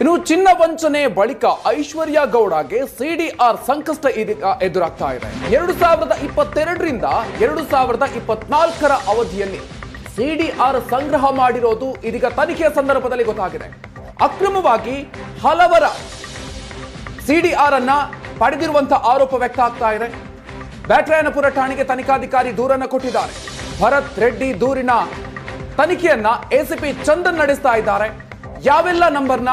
ಇನ್ನು ಚಿನ್ನ ವಂಚನೆ ಬಳಿಕ ಐಶ್ವರ್ಯ ಗೌಡಗೆ ಸಿಡಿಆರ್ ಸಂಕಷ್ಟ ಎದುರಾಗ್ತಾ ಇದೆ. ಎರಡು ಸಾವಿರದ ಇಪ್ಪತ್ತೆರಡರಿಂದ ಎರಡು ಸಾವಿರದ ಇಪ್ಪತ್ನಾಲ್ಕರ ಅವಧಿಯಲ್ಲಿ ಸಿಡಿಆರ್ ಸಂಗ್ರಹ ಮಾಡಿರೋದು ಇದೀಗ ತನಿಖೆಯ ಸಂದರ್ಭದಲ್ಲಿ ಗೊತ್ತಾಗಿದೆ. ಅಕ್ರಮವಾಗಿ ಹಲವರ ಸಿಡಿಆರ್ ಅನ್ನ ಪಡೆದಿರುವಂತಹ ಆರೋಪ ವ್ಯಕ್ತ ಆಗ್ತಾ ಇದೆ. ಬ್ಯಾಟರಾಯನಪುರ ಠಾಣೆಗೆ ತನಿಖಾಧಿಕಾರಿ ದೂರನ್ನು ಕೊಟ್ಟಿದ್ದಾರೆ. ಭರತ್ ರೆಡ್ಡಿ ದೂರಿನ ತನಿಖೆಯನ್ನ ಎಸಿಪಿ ಚಂದನ್ ನಡೆಸ್ತಾ ಇದ್ದಾರೆ. ಯಾವೆಲ್ಲ ನಂಬರ್ನ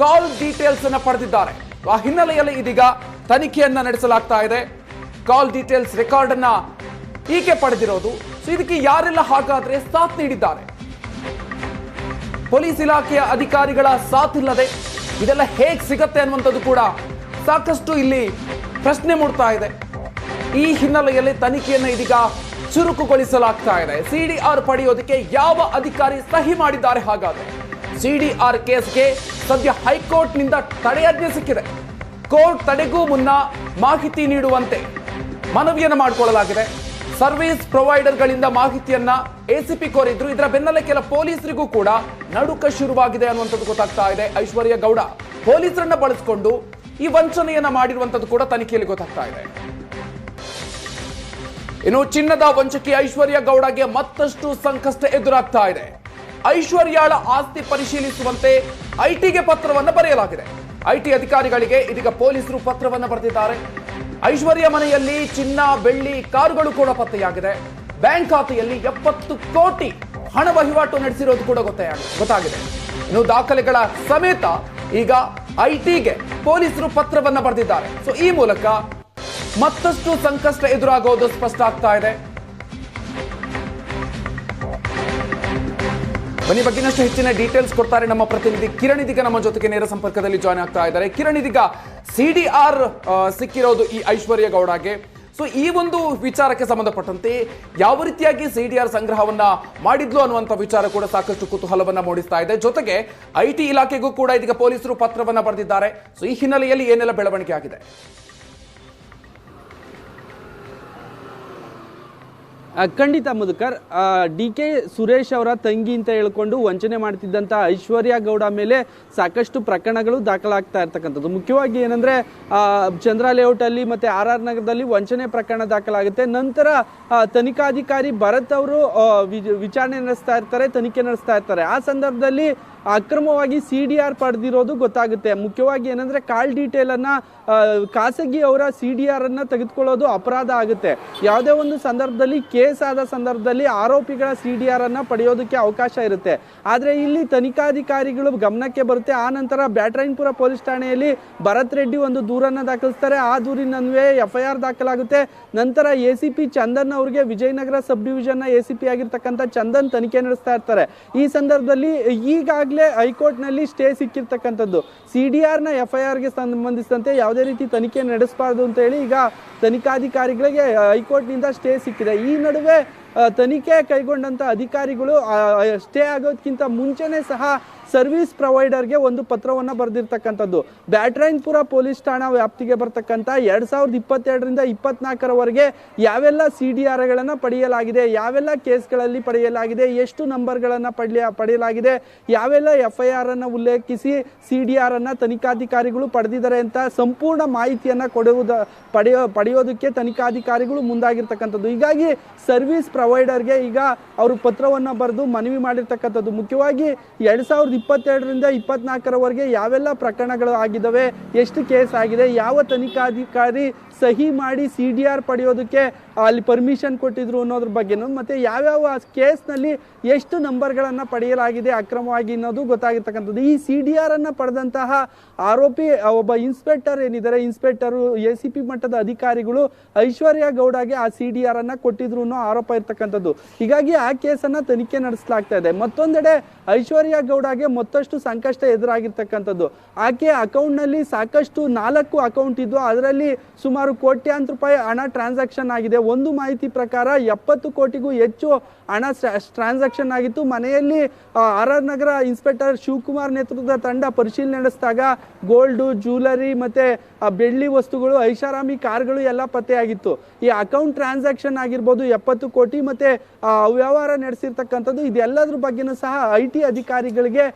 ಕಾಲ್ ಡೀಟೇಲ್ಸ್ ಅನ್ನು ಪಡೆದಿದ್ದಾರೆ. ಆ ಹಿನ್ನೆಲೆಯಲ್ಲಿ ಇದೀಗ ತನಿಖೆಯನ್ನ ನಡೆಸಲಾಗ್ತಾ ಇದೆ. ಕಾಲ್ ಡೀಟೇಲ್ಸ್ ರೆಕಾರ್ಡ್ ಅನ್ನ ಈಕೆ ಪಡೆದಿರೋದು. ಸೊ ಇದಕ್ಕೆ ಯಾರೆಲ್ಲ ಹಾಗಾದ್ರೆ ಸಾಥ್ ನೀಡಿದ್ದಾರೆ? ಪೊಲೀಸ್ ಇಲಾಖೆಯ ಅಧಿಕಾರಿಗಳ ಸಾಥ್ ಇಲ್ಲದೆ ಇದೆಲ್ಲ ಹೇಗ್ ಸಿಗತ್ತೆ ಅನ್ನುವಂಥದ್ದು ಕೂಡ ಸಾಕಷ್ಟು ಇಲ್ಲಿ ಪ್ರಶ್ನೆ ಮೂಡ್ತಾ ಇದೆ. ಈ ಹಿನ್ನೆಲೆಯಲ್ಲಿ ತನಿಖೆಯನ್ನು ಇದೀಗ ಚುರುಕುಗೊಳಿಸಲಾಗ್ತಾ ಇದೆ. ಸಿಡಿಆರ್ ಪಡೆಯೋದಕ್ಕೆ ಯಾವ ಅಧಿಕಾರಿ ಸಹಿ ಮಾಡಿದ್ದಾರೆ ಹಾಗಾದ್ರೆ? ಸಿಡಿಆರ್ ಕೇಸ್ಗೆ ಸದ್ಯ ಹೈಕೋರ್ಟ್ನಿಂದ ತಡೆಯಾಜ್ಞೆ ಸಿಕ್ಕಿದೆ. ಕೋರ್ಟ್ ತಡೆಗೂ ಮುನ್ನ ಮಾಹಿತಿ ನೀಡುವಂತೆ ಮನವಿಯನ್ನು ಮಾಡಿಕೊಳ್ಳಲಾಗಿದೆ. ಸರ್ವಿಸ್ ಪ್ರೊವೈಡರ್ಗಳಿಂದ ಮಾಹಿತಿಯನ್ನ ಎಸಿಪಿ ಕೋರಿದ್ರು. ಇದರ ಬೆನ್ನಲ್ಲೇ ಕೆಲ ಪೊಲೀಸರಿಗೂ ಕೂಡ ನಡುಕ ಶುರುವಾಗಿದೆ ಅನ್ನುವಂಥದ್ದು ಗೊತ್ತಾಗ್ತಾ ಇದೆ. ಐಶ್ವರ್ಯ ಗೌಡ ಪೊಲೀಸರನ್ನ ಬಳಸಿಕೊಂಡು ಈ ವಂಚನೆಯನ್ನ ಮಾಡಿರುವಂಥದ್ದು ಕೂಡ ತನಿಖೆಯಲ್ಲಿ ಗೊತ್ತಾಗ್ತಾ ಇದೆ. ಇನ್ನು ಚಿನ್ನದ ವಂಚಕಿ ಐಶ್ವರ್ಯ ಗೌಡಗೆ ಮತ್ತಷ್ಟು ಸಂಕಷ್ಟ ಎದುರಾಗ್ತಾ ಇದೆ. ಐಶ್ವರ್ಯಾಳ ಆಸ್ತಿ ಪರಿಶೀಲಿಸುವಂತೆ ಐಟಿಗೆ ಪತ್ರವನ್ನು ಬರೆಯಲಾಗಿದೆ. ಐಟಿ ಅಧಿಕಾರಿಗಳಿಗೆ ಇದೀಗ ಪೊಲೀಸರು ಪತ್ರವನ್ನು ಬರೆದಿದ್ದಾರೆ. ಐಶ್ವರ್ಯ ಮನೆಯಲ್ಲಿ ಚಿನ್ನ, ಬೆಳ್ಳಿ, ಕಾರುಗಳು ಕೂಡ ಪತ್ತೆಯಾಗಿದೆ. ಬ್ಯಾಂಕ್ ಖಾತೆಯಲ್ಲಿ ಎಪ್ಪತ್ತು ಕೋಟಿ ಹಣ ವಹಿವಾಟು ನಡೆಸಿರೋದು ಕೂಡ ಗೊತ್ತೇ ಗೊತ್ತಾಗಿದೆ. ಇನ್ನು ದಾಖಲೆಗಳ ಸಮೇತ ಈಗ ಐಟಿಗೆ ಪೊಲೀಸರು ಪತ್ರವನ್ನು ಬರೆದಿದ್ದಾರೆ. ಸೊ ಈ ಮೂಲಕ ಮತ್ತಷ್ಟು ಸಂಕಷ್ಟ ಎದುರಾಗೋದು ಸ್ಪಷ್ಟ ಆಗ್ತಾ ಇದೆ. ಬನ್ನಿ ಬಗ್ಗಿನಷ್ಟು ಹೆಚ್ಚಿನ ಡೀಟೇಲ್ಸ್ ಕೊಡ್ತಾರೆ ನಮ್ಮ ಪ್ರತಿನಿಧಿ ಕಿರಣ್. ಇದೀಗ ನಮ್ಮ ಜೊತೆಗೆ ನೇರ ಸಂಪರ್ಕದಲ್ಲಿ ಜಾಯ್ನ್ ಆಗ್ತಾ ಇದ್ದಾರೆ. ಕಿರಣ್, ಇದೀಗ ಸಿಡಿಆರ್ ಸಿಕ್ಕಿರೋದು ಈ ಐಶ್ವರ್ಯ ಗೌಡಗೆ ಸೊ ಈ ಒಂದು ವಿಚಾರಕ್ಕೆ ಸಂಬಂಧಪಟ್ಟಂತೆ ಯಾವ ರೀತಿಯಾಗಿ ಸಿಡಿಆರ್ ಸಂಗ್ರಹವನ್ನ ಮಾಡಿದ್ಲು ಅನ್ನುವಂಥ ವಿಚಾರ ಕೂಡ ಸಾಕಷ್ಟು ಕುತೂಹಲವನ್ನ ಮೂಡಿಸ್ತಾ ಇದೆ. ಜೊತೆಗೆ ಐ ಟಿ ಇಲಾಖೆಗೂ ಕೂಡ ಇದೀಗ ಪೊಲೀಸರು ಪತ್ರವನ್ನ ಬರೆದಿದ್ದಾರೆ. ಸೊ ಈ ಹಿನ್ನೆಲೆಯಲ್ಲಿ ಏನೆಲ್ಲ ಬೆಳವಣಿಗೆ ಆಗಿದೆ? ಖಂಡಿತ ಮಧುಕರ್ ಡಿ ಕೆ ಸುರೇಶ್ ಅವರ ತಂಗಿ ಅಂತ ಹೇಳ್ಕೊಂಡು ವಂಚನೆ ಮಾಡ್ತಿದ್ದಂಥ ಐಶ್ವರ್ಯ ಗೌಡ ಮೇಲೆ ಸಾಕಷ್ಟು ಪ್ರಕರಣಗಳು ದಾಖಲಾಗ್ತಾ ಇರ್ತಕ್ಕಂಥದ್ದು. ಮುಖ್ಯವಾಗಿ ಏನಂದ್ರೆ ಚಂದ್ರ ಲೇಔಟ್ ಅಲ್ಲಿ ಮತ್ತೆ ಆರ್ ಆರ್ ನಗರದಲ್ಲಿ ವಂಚನೆ ಪ್ರಕರಣ ದಾಖಲಾಗುತ್ತೆ. ನಂತರ ತನಿಖಾಧಿಕಾರಿ ಭರತ್ ಅವರು ವಿಚಾರಣೆ ನಡೆಸ್ತಾ ಇರ್ತಾರೆ, ತನಿಖೆ ನಡೆಸ್ತಾ ಇರ್ತಾರೆ. ಆ ಸಂದರ್ಭದಲ್ಲಿ ಅಕ್ರಮವಾಗಿ ಸಿ ಡಿ ಆರ್ ಪಡೆದಿರೋದು ಗೊತ್ತಾಗುತ್ತೆ. ಮುಖ್ಯವಾಗಿ ಏನಂದ್ರೆ ಕಾಲ್ ಡೀಟೇಲ್ ಅನ್ನ ಖಾಸಗಿ ಅವರ ಸಿ ಡಿ ಆರ್ ಅನ್ನ ತೆಗೆದುಕೊಳ್ಳೋದು ಅಪರಾಧ ಆಗುತ್ತೆ. ಯಾವುದೇ ಒಂದು ಸಂದರ್ಭದಲ್ಲಿ, ಕೇಸ್ ಆದ ಸಂದರ್ಭದಲ್ಲಿ ಆರೋಪಿಗಳ ಸಿ ಡಿ ಆರ್ ಅನ್ನ ಪಡೆಯೋದಕ್ಕೆ ಅವಕಾಶ ಇರುತ್ತೆ. ಆದರೆ ಇಲ್ಲಿ ತನಿಖಾಧಿಕಾರಿಗಳು ಗಮನಕ್ಕೆ ಬರುತ್ತೆ. ಆ ನಂತರ ಬ್ಯಾಟ್ರಾಯನ್ಪುರ ಪೊಲೀಸ್ ಠಾಣೆಯಲ್ಲಿ ಭರತ್ ರೆಡ್ಡಿ ಒಂದು ದೂರನ್ನು ದಾಖಲಿಸ್ತಾರೆ. ಆ ದೂರಿನನ್ವೇ ಎಫ್ ಐ ಆರ್ ದಾಖಲಾಗುತ್ತೆ. ನಂತರ ಎ ಸಿ ಪಿ ಚಂದನ್ ಅವರಿಗೆ ವಿಜಯನಗರ ಸಬ್ ಡಿವಿಷನ್ನ ಎ ಸಿ ಪಿ ಆಗಿರ್ತಕ್ಕಂಥ ಚಂದನ್ ತನಿಖೆ ನಡೆಸ್ತಾ ಇರ್ತಾರೆ. ಈ ಸಂದರ್ಭದಲ್ಲಿ ಈಗಾಗಲೇ ಹೈಕೋರ್ಟ್ನಲ್ಲಿ ಸ್ಟೇ ಸಿಕ್ಕಿರ್ತಕ್ಕಂಥದ್ದು. ಸಿ ಡಿ ಆರ್ನ ಎಫ್ ಐ ಆರ್ಗೆ ಸಂಬಂಧಿಸಿದಂತೆ ಯಾವುದೇ ರೀತಿ ತನಿಖೆ ನಡೆಸಬಾರ್ದು ಅಂತ ಹೇಳಿ ಈಗ ತನಿಖಾಧಿಕಾರಿಗಳಿಗೆ ಹೈಕೋರ್ಟ್ನಿಂದ ಸ್ಟೇ ಸಿಕ್ಕಿದೆ. ಈ ನಡುವೆ ತನಿಖೆ ಕೈಗೊಂಡಂತ ಅಧಿಕಾರಿಗಳು ಸ್ಟೇ ಆಗೋದಕ್ಕಿಂತ ಮುಂಚೆನೆ ಸಹ ಸರ್ವಿಸ್ ಪ್ರೊವೈಡರ್ಗೆ ಒಂದು ಪತ್ರವನ್ನ ಬರೆದಿರ್ತಕ್ಕಂಥದ್ದು. ಬ್ಯಾಟ್ರಾಯನ್ಪುರ ಪೊಲೀಸ್ ಠಾಣಾ ವ್ಯಾಪ್ತಿಗೆ ಬರ್ತಕ್ಕಂಥ ಎರಡು ಸಾವಿರದ ಇಪ್ಪತ್ತೆರಡರಿಂದ ಇಪ್ಪತ್ನಾಲ್ಕರವರೆಗೆ ಯಾವೆಲ್ಲ ಸಿ ಡಿ ಆರ್ಗಳನ್ನು ಪಡೆಯಲಾಗಿದೆ, ಯಾವೆಲ್ಲ ಕೇಸ್ಗಳಲ್ಲಿ ಪಡೆಯಲಾಗಿದೆ, ಎಷ್ಟು ನಂಬರ್ಗಳನ್ನು ಪಡೆಯ ಪಡೆಯಲಾಗಿದೆ, ಯಾವೆಲ್ಲ ಎಫ್ ಐ ಆರ್ ಅನ್ನು ಉಲ್ಲೇಖಿಸಿ ಸಿ ಡಿ ಆರ್ ಅನ್ನ ತನಿಖಾಧಿಕಾರಿಗಳು ಪಡೆದಿದ್ದಾರೆ ಅಂತ ಸಂಪೂರ್ಣ ಮಾಹಿತಿಯನ್ನ ಕೊಡುವುದ, ಪಡೆಯೋ, ಪಡೆಯೋದಕ್ಕೆ ತನಿಖಾಧಿಕಾರಿಗಳು ಮುಂದಾಗಿರ್ತಕ್ಕಂಥದ್ದು. ಹೀಗಾಗಿ ಸರ್ವಿಸ್ ಪ್ರೊವೈಡರ್ಗೆ ಈಗ ಅವರು ಪತ್ರವನ್ನ ಬರೆದು ಮನವಿ ಮಾಡಿರ್ತಕ್ಕಂಥದ್ದು. ಮುಖ್ಯವಾಗಿ ಎರಡ್ ಸಾವಿರದ ಇಪ್ಪತ್ತೆರಡರಿಂದ ಇಪ್ಪತ್ನಾಲ್ಕರವರೆಗೆ ಯಾವೆಲ್ಲ ಪ್ರಕರಣಗಳು ಆಗಿದ್ದಾವೆ, ಎಷ್ಟು ಕೇಸ್ ಆಗಿದೆ, ಯಾವ ತನಿಖಾಧಿಕಾರಿ ಸಹಿ ಮಾಡಿ ಸಿ ಡಿ ಆರ್ ಪಡೆಯೋದಕ್ಕೆ ಅಲ್ಲಿ ಪರ್ಮಿಷನ್ ಕೊಟ್ಟಿದ್ರು ಅನ್ನೋದ್ರ ಬಗ್ಗೆನೂ, ಮತ್ತೆ ಯಾವ್ಯಾವ ಕೇಸ್ನಲ್ಲಿ ಎಷ್ಟು ನಂಬರ್ಗಳನ್ನು ಪಡೆಯಲಾಗಿದೆ, ಅಕ್ರಮವಾಗಿ ಅನ್ನೋದು ಗೊತ್ತಾಗಿರ್ತಕ್ಕಂಥದ್ದು. ಈ ಸಿ ಡಿ ಆರ್ ಅನ್ನ ಪಡೆದಂತಹ ಆರೋಪಿ, ಒಬ್ಬ ಇನ್ಸ್ಪೆಕ್ಟರ್ ಏನಿದ್ದಾರೆ ಇನ್ಸ್ಪೆಕ್ಟರು ಎ ಸಿ ಪಿ ಮಟ್ಟದ ಅಧಿಕಾರಿಗಳು ಐಶ್ವರ್ಯ ಗೌಡಗೆ ಆ ಸಿ ಡಿ ಆರ್ ಅನ್ನ ಕೊಟ್ಟಿದ್ರು ಅನ್ನೋ ಆರೋಪ ಇರ್ತಕ್ಕಂಥದ್ದು. ಹೀಗಾಗಿ ಆ ಕೇಸನ್ನು ತನಿಖೆ ನಡೆಸಲಾಗ್ತಾ ಇದೆ. ಮತ್ತೊಂದೆಡೆ ಐಶ್ವರ್ಯ ಗೌಡಗೆ ಮತ್ತಷ್ಟು ಸಂಕಷ್ಟ ಎದುರಾಗಿರ್ತಕ್ಕಂಥದ್ದು. ಆಕೆ ಅಕೌಂಟ್ನಲ್ಲಿ ಸಾಕಷ್ಟು ನಾಲ್ಕು ಅಕೌಂಟ್ ಇದ್ದು, ಅದರಲ್ಲಿ ಸುಮಾರು ಕೋಟ್ಯಾಂತರ ರೂಪಾಯಿ ಹಣ ಟ್ರಾನ್ಸಾಕ್ಷನ್ ಆಗಿದೆ. ಒಂದು ಮಾಹಿತಿ ಪ್ರಕಾರ ಎಪ್ಪತ್ತು ಕೋಟಿಗೂ ಹೆಚ್ಚು ಹಣ ಟ್ರಾನ್ಸಾಕ್ಷನ್ ಆಗಿತ್ತು. ಮನೆಯಲ್ಲಿ R R Nagar inspector Shivakumar ನೇತೃತ್ವದ ತಂಡ ಪರಿಶೀಲನೆ ನಡೆಸಿದಾಗ ಗೋಲ್ಡು ಜ್ಯುವೆಲರಿ ಮತ್ತೆ ಬೆಳ್ಳಿ ವಸ್ತುಗಳು, ಐಷಾರಾಮಿ ಕಾರ್ಗಳು ಎಲ್ಲ ಪತ್ತೆಯಾಗಿತ್ತು. ಈ ಅಕೌಂಟ್ ಟ್ರಾನ್ಸಾಕ್ಷನ್ ಆಗಿರ್ಬೋದು ಎಪ್ಪತ್ತು ಕೋಟಿ ಮತ್ತೆ ಅವ್ಯವಹಾರ ನಡೆಸಿರ್ತಕ್ಕಂಥದ್ದು. ಇದೆಲ್ಲದ್ರ ಬಗ್ಗೆನೂ ಸಹ ಐ ಟಿ ಅಧಿಕಾರಿಗಳಿಗೆ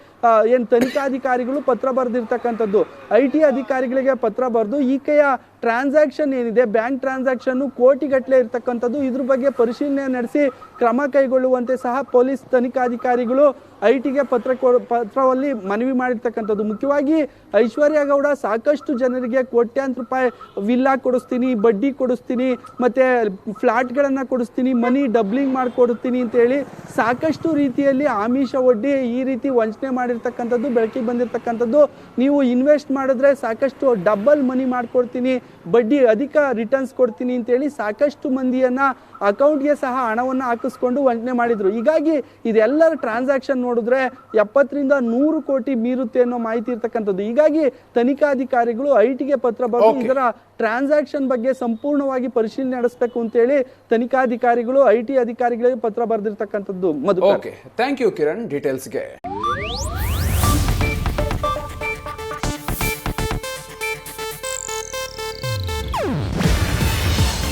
ಏನ್ ತನಿಖಾಧಿಕಾರಿಗಳು ಪತ್ರ ಬರೆದಿರ್ತಕ್ಕಂಥದ್ದು. ಐ ಟಿ ಅಧಿಕಾರಿಗಳಿಗೆ ಪತ್ರ ಬರೆದು ಈಕೆಯ ಟ್ರಾನ್ಸಾಕ್ಷನ್ ಏನಿದೆ, ಬ್ಯಾಂಕ್ ಟ್ರಾನ್ಸಾಕ್ಷನ್ನು ಕೋಟಿಗಟ್ಟಲೆ ಇರ್ತಕ್ಕಂಥದ್ದು, ಇದ್ರ ಬಗ್ಗೆ ಪರಿಶೀಲನೆ ನಡೆಸಿ ಕ್ರಮ ಕೈಗೊಳ್ಳುವಂತೆ ಸಹ ಪೊಲೀಸ್ ತನಿಖಾಧಿಕಾರಿಗಳು ಐ ಟಿಗೆ ಪತ್ರ ಕೊ- ಪತ್ರದಲ್ಲಿ ಮನವಿ ಮಾಡಿರ್ತಕ್ಕಂಥದ್ದು. ಮುಖ್ಯವಾಗಿ ಐಶ್ವರ್ಯ ಗೌಡ ಸಾಕಷ್ಟು ಜನರಿಗೆ ಕೋಟ್ಯಾಂತರ ರೂಪಾಯಿ ವಿಲ್ಲಾ ಕೊಡಿಸ್ತೀನಿ, ಬಡ್ಡಿ ಕೊಡಿಸ್ತೀನಿ, ಮತ್ತು ಫ್ಲ್ಯಾಟ್ಗಳನ್ನು ಕೊಡಿಸ್ತೀನಿ, ಮನಿ ಡಬ್ಲಿಂಗ್ ಮಾಡಿಕೊಡ್ತೀನಿ ಅಂತೇಳಿ ಸಾಕಷ್ಟು ರೀತಿಯಲ್ಲಿ ಆಮಿಷ ಒಡ್ಡಿ ಈ ರೀತಿ ವಂಚನೆ ಮಾಡಿರ್ತಕ್ಕಂಥದ್ದು, ಬೆಳಕಿಗೆ ಬಂದಿರತಕ್ಕಂಥದ್ದು. ನೀವು ಇನ್ವೆಸ್ಟ್ ಮಾಡಿದ್ರೆ ಸಾಕಷ್ಟು ಡಬಲ್ ಮನಿ ಮಾಡ್ಕೊಡ್ತೀನಿ, ಬಡ್ಡಿ ಅಧಿಕ ರಿಟರ್ನ್ಸ್ ಕೊಡ್ತೀನಿ ಅಂತೇಳಿ ಸಾಕಷ್ಟು ಮಂದಿಯನ್ನ ಅಕೌಂಟ್ಗೆ ಸಹ ಹಣವನ್ನು ಹಾಕಿಸ್ಕೊಂಡು ವಂಚನೆ ಮಾಡಿದ್ರು. ಹೀಗಾಗಿ ಇದೆಲ್ಲರ ಟ್ರಾನ್ಸಾಕ್ಷನ್ ನೋಡಿದ್ರೆ ಎಪ್ಪತ್ತರಿಂದ ನೂರು ಕೋಟಿ ಮೀರುತ್ತೆ ಅನ್ನೋ ಮಾಹಿತಿ ಇರ್ತಕ್ಕಂಥದ್ದು. ಹೀಗಾಗಿ ತನಿಖಾಧಿಕಾರಿಗಳು ಐ ಟಿಗೆ ಪತ್ರ ಬರೆದು ಇದರ ಟ್ರಾನ್ಸಾಕ್ಷನ್ ಬಗ್ಗೆ ಸಂಪೂರ್ಣವಾಗಿ ಪರಿಶೀಲನೆ ನಡೆಸಬೇಕು ಅಂತೇಳಿ ತನಿಖಾಧಿಕಾರಿಗಳು ಐ ಟಿ ಅಧಿಕಾರಿಗಳಿಗೆ ಪತ್ರ ಬರೆದಿರ್ತಕ್ಕಂಥದ್ದು. Madhu thank you Kiran ಡೀಟೇಲ್ಸ್ಗೆ